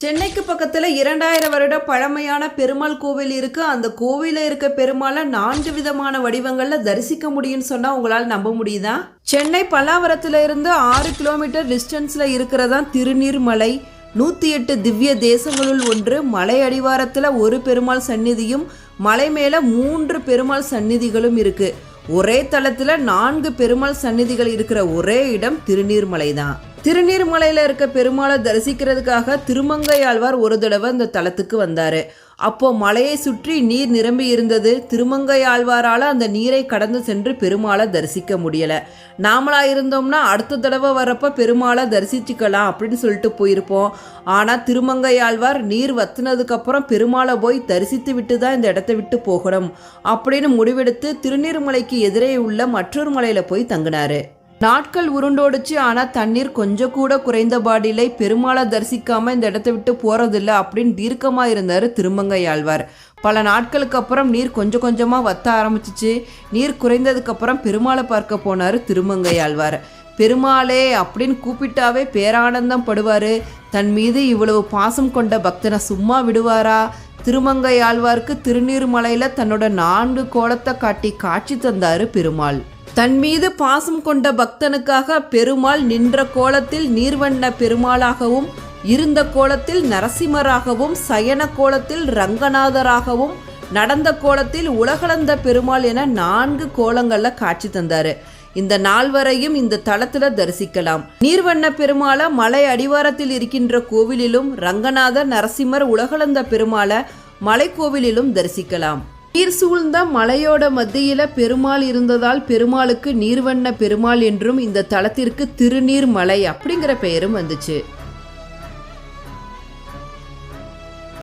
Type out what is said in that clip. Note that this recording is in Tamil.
சென்னைக்கு பக்கத்தில் இரண்டாயிரம் வருட பழமையான பெருமாள் கோவில் இருக்குது அந்த கோவிலில் இருக்க பெருமாளை நான்கு விதமான வடிவங்களில் தரிசிக்க முடியும்னு சொன்னால் உங்களால் நம்ப முடியுதா? சென்னை பல்லாவரத்தில் இருந்து ஆறு கிலோமீட்டர் டிஸ்டன்ஸில் இருக்கிறதா திருநீர்மலை. நூற்றி எட்டு திவ்ய தேசங்களுள் ஒன்று. மலை அடிவாரத்தில் ஒரு பெருமாள் சந்நிதியும் மலை மேலே மூன்று பெருமாள் சந்நிதிகளும் இருக்குது ஒரே தளத்தில் நான்கு பெருமாள் சந்நிதிகள் இருக்கிற ஒரே இடம் திருநீர்மலை தான் திருநீர்மலையில் இருக்க பெருமாளை தரிசிக்கிறதுக்காக திருமங்கை ஆழ்வார் ஒரு தடவை இந்த தலத்துக்கு வந்தார். அப்போ மலையை சுற்றி நீர் நிரம்பி இருந்தது திருமங்கை ஆழ்வாரால் அந்த நீரை கடந்து சென்று பெருமாளை தரிசிக்க முடியலை. நாமளா இருந்தோம்னா அடுத்த தடவை வரப்ப பெருமாளை தரிசிச்சுக்கலாம் அப்படின்னு சொல்லிட்டு போயிருப்போம். ஆனால் திருமங்கை ஆழ்வார் நீர் வத்தினதுக்கப்புறம் பெருமாளை போய் தரிசித்து விட்டு தான் இந்த இடத்த விட்டு போகணும் அப்படின்னு முடிவெடுத்து திருநீர்மலைக்கு எதிரே உள்ள மற்றொரு மலையில் போய் தங்கினாரு. நாட்கள் உருண்டோடுச்சு ஆனால் தண்ணீர் கொஞ்சம் கூட குறைந்தபாடில்லை பெருமாளை தரிசிக்காம இந்த இடத்த விட்டு போகிறதில்ல அப்படின்னு தீர்க்கமாக இருந்தார் திருமங்கை ஆழ்வார் பல நாட்களுக்கு அப்புறம் நீர் கொஞ்சம் கொஞ்சமாக வத்த ஆரம்பிச்சிச்சு. நீர் குறைந்ததுக்கப்புறம் பெருமாளை பார்க்க போனார் திருமங்கை ஆழ்வார் பெருமாளே அப்படின்னு கூப்பிட்டாவே பேரானந்தம் படுவார். தன் மீது இவ்வளவு பாசம் கொண்ட பக்தனை சும்மா விடுவாரா? திருமங்கையாழ்வார்க்கு திருநீர்மலையில் தன்னோட நான்கு கோலத்தை காட்டி காட்சி தந்தார் பெருமாள். தன் மீது பாசம் கொண்ட பக்தனுக்காக பெருமாள் நின்ற கோலத்தில் நீர்வண்ண பெருமாளாகவும் இருந்த கோலத்தில் நரசிம்மராகவும் சயன கோலத்தில் ரங்கநாதராகவும் நடந்த கோலத்தில் உலகளந்த பெருமாள் என நான்கு கோலங்களில் காட்சி தந்தாரு. இந்த நால்வரையும் இந்த தளத்துல தரிசிக்கலாம். நீர்வண்ண பெருமாளை மலை அடிவாரத்தில் இருக்கின்ற கோவிலிலும் ரங்கநாதர் நரசிம்மர் உலகளந்த பெருமாளை மலைக்கோவிலிலும் தரிசிக்கலாம். நீர் சூழ்ந்த மலையோட மத்தியில பெருமாள் இருந்ததால் பெருமாளுக்கு நீர்வண்ண பெருமாள் என்றும் இந்த தலத்திற்கு திருநீர் மலை அப்படிங்கிற பெயரும் வந்துச்சு.